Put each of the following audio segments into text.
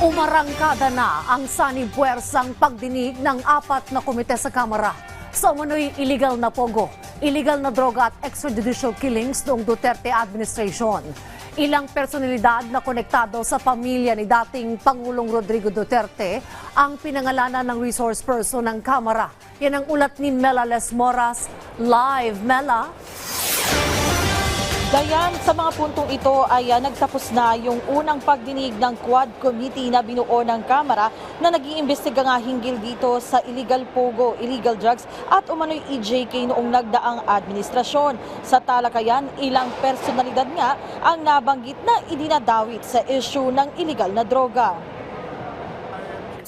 Umarangkada na ang sanib-puwersang pagdinig ng apat na komite sa Kamara sa umano'y illegal na pogo, illegal na droga at extrajudicial killings noong Duterte administration. Ilang personalidad na konektado sa pamilya ni dating Pangulong Rodrigo Duterte ang pinangalanan ng resource person ng Kamara. Yan ang ulat ni Mela Les Moras. Live, Mela. Dayan, sa mga puntong ito ay ah, nagtapos na yung unang pagdinig ng Quad Committee na binuo ng Kamara na nag-iimbestiga nga hinggil dito sa illegal pogo, illegal drugs at umano'y EJK noong nagdaang administrasyon. Sa talakayan, ilang personalidad nga ang nabanggit na idinadawit sa issue ng illegal na droga.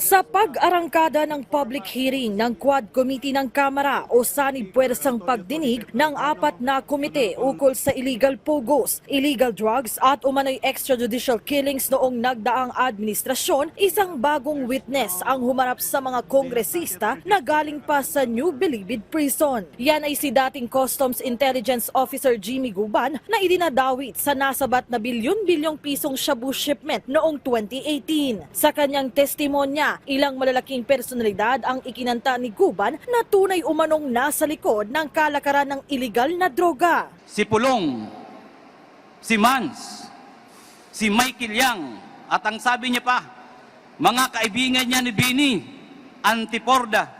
Sa pag-arangkada ng public hearing ng Quad Committee ng Kamara o sanib puwersang pagdinig ng apat na komite ukol sa illegal pogos, illegal drugs at umano'y extrajudicial killings noong nagdaang administrasyon, isang bagong witness ang humarap sa mga kongresista na galing pa sa New Bilibid Prison. Yan ay si dating Customs Intelligence Officer Jimmy Guban na idinadawit sa nasabat na bilyon-bilyong pisong shabu shipment noong 2018. Sa kanyang testimonya, ilang malalaking personalidad ang ikinanta ni Guban na tunay umanong nasa likod ng kalakaran ng iligal na droga. si Pulong, si Mans, si Michael Yang, at ang sabi niya pa, mga kaibigan niya ni Bini, Antiporda,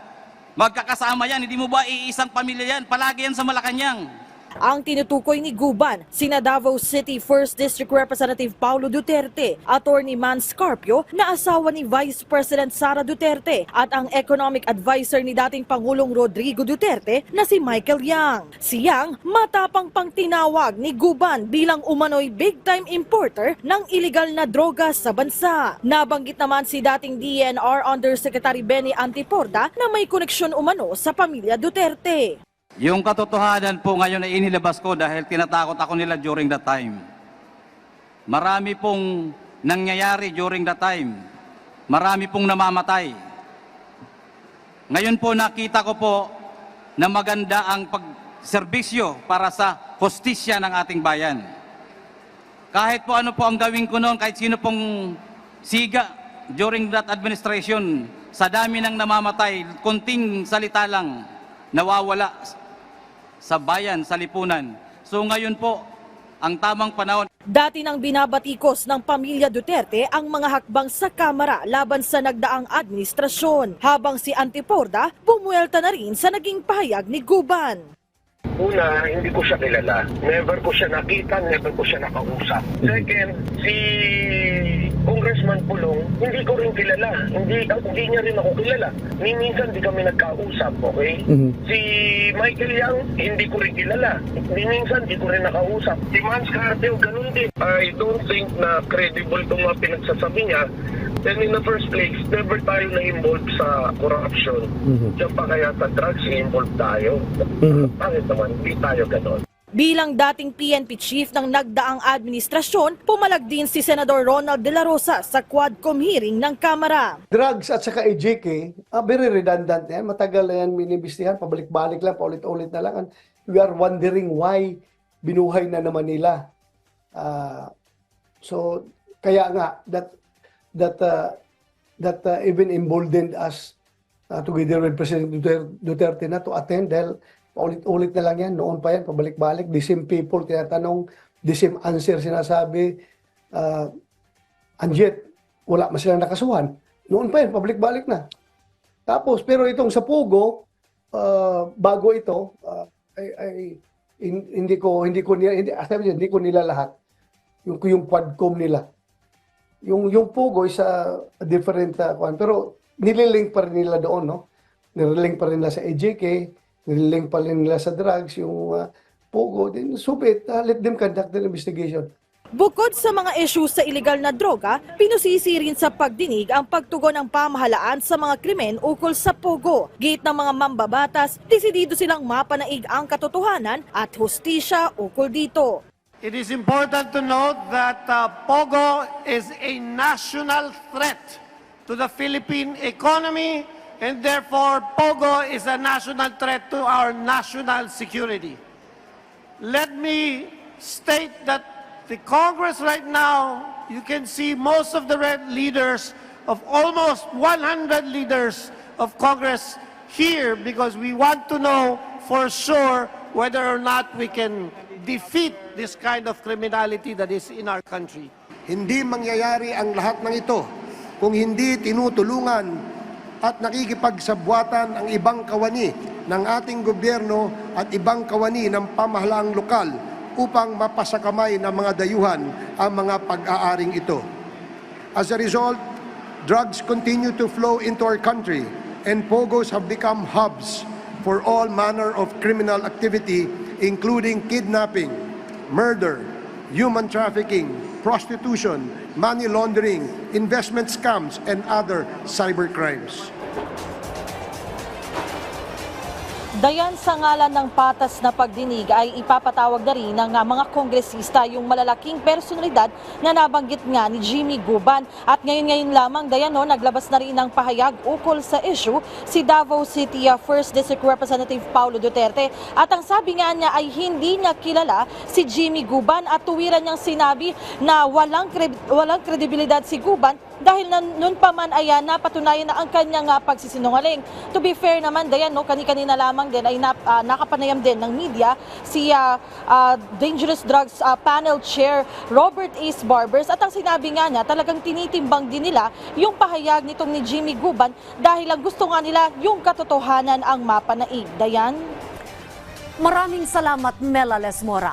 magkakasama yan, hindi mo ba iisang pamilya yan, palagi yan sa Malacanang. Ang tinutukoy ni Guban, sina Davao City 1st District Representative Paulo Duterte, Attorney Man Scarpio na asawa ni Vice President Sara Duterte at ang economic advisor ni dating Pangulong Rodrigo Duterte na si Michael Yang. Si Yang matapang pang tinawag ni Guban bilang umano'y big-time importer ng illegal na droga sa bansa. Nabanggit naman si dating DNR Undersecretary Benny Antiporda na may koneksyon umano sa pamilya Duterte. Yung katotohanan po ngayon ay inilabas ko dahil tinatakot ako nila during that time. Marami pong nangyayari during that time. Marami pong namamatay. Ngayon po nakita ko po na maganda ang pagserbisyo para sa hostisya ng ating bayan. Kahit po ano po ang gawin ko noon, kahit sino pong siga during that administration, sa dami ng namamatay, kunting salita lang, nawawala sa bayan, sa lipunan. So ngayon po, ang tamang panahon, Dati nang binabatikos ng pamilya Duterte ang mga hakbang sa Kamara laban sa nagdaang administrasyon, habang si Antiporda bumuelta na rin sa naging pahayag ni Guban. Una, hindi ko siya kilala. Never ko siya nakita, never ko siya nakausap. Second, si Congressman Pulong, hindi ko rin kilala. Hindi, ah, hindi niya rin ako kilala. Minsan di kami nagkausap, okay? Si Michael Yang, hindi ko rin kilala. Minsan di ko rin nakausap. Si Mans Carteo, ganun din. I don't think na credible itong mga pinagsasabi niya. Then in the first place, never tayo na-involved sa corruption. Diyan pa kaya sa drugs, involved tayo. Bakit naman? Hindi tayo ganon. Bilang dating PNP chief ng nagdaang administrasyon, pumalag din si Senador Ronald De La Rosa sa Quadcom hearing ng Kamara. drugs at saka EJK, ah, very redundant yan. Matagal na yan minibistihan, pabalik-balik lang, paulit-ulit na lang. And we are wondering why binuhay na naman nila. Ah, so, kaya nga, that, that, uh, that uh, even emboldened us uh, together with President Duter- Duterte na to attend dahil paulit-ulit na lang yan. Noon pa yan, pabalik-balik. The same people, tinatanong, the same answer sinasabi. Uh, and yet, wala man silang nakasuhan. Noon pa yan, pabalik-balik na. Tapos, pero itong sa Pugo, ah, bago ito, ah, ay, ay hin- hindi ko hindi ko nila hindi, sabi niya, hindi ko nila lahat. Yung yung quadcom nila. Yung yung Pugo is a, a different uh, kwan. pero nililink pa rin nila doon, no? Nililink pa rin nila sa AJK, nililink pa rin nila sa drugs, yung uh, Pugo. Then, subit, uh, let them conduct their investigation. Bukod sa mga issue sa iligal na droga, pinusisi rin sa pagdinig ang pagtugon ng pamahalaan sa mga krimen ukol sa Pogo. Gate ng mga mambabatas, desidido silang mapanaig ang katotohanan at hustisya ukol dito. It is important to note that uh, Pogo is a national threat to the Philippine economy and therefore Pogo is a national threat to our national security. Let me state that the Congress right now you can see most of the red leaders of almost 100 leaders of Congress here because we want to know for sure whether or not we can defeat this kind of criminality that is in our country. Hindi mangyayari ang lahat ng ito kung hindi tinutulungan at nakikipagsabwatan ang ibang kawani ng ating gobyerno at ibang kawani ng pamahalaang lokal upang mapasakamay ng mga dayuhan ang mga pag-aaring ito. As a result, drugs continue to flow into our country and pogos have become hubs for all manner of criminal activity including kidnapping, murder, human trafficking, prostitution, money laundering, investment scams, and other cybercrimes. Dayan sa ngalan ng patas na pagdinig ay ipapatawag na rin ng ah, mga kongresista yung malalaking personalidad na nabanggit nga ni Jimmy Guban. At ngayon-ngayon lamang, Dayan, no, naglabas na rin ng pahayag ukol sa issue si Davao City ah, First District Representative Paulo Duterte. At ang sabi nga niya ay hindi niya kilala si Jimmy Guban at tuwiran niyang sinabi na walang, kre- walang kredibilidad si Guban dahil na, noon pa man ay ah, napatunayan na ang kanyang ah, pagsisinungaling. To be fair naman, Dayan, no, kani-kanina lamang din ay nap, ah, nakapanayam din ng media si ah, ah, Dangerous Drugs ah, Panel Chair Robert Ace Barbers at ang sinabi nga niya talagang tinitimbang din nila yung pahayag nitong ni Jimmy Guban dahil ang gusto nga nila yung katotohanan ang mapanaig. Dayan? Maraming salamat, Mela Lesmora.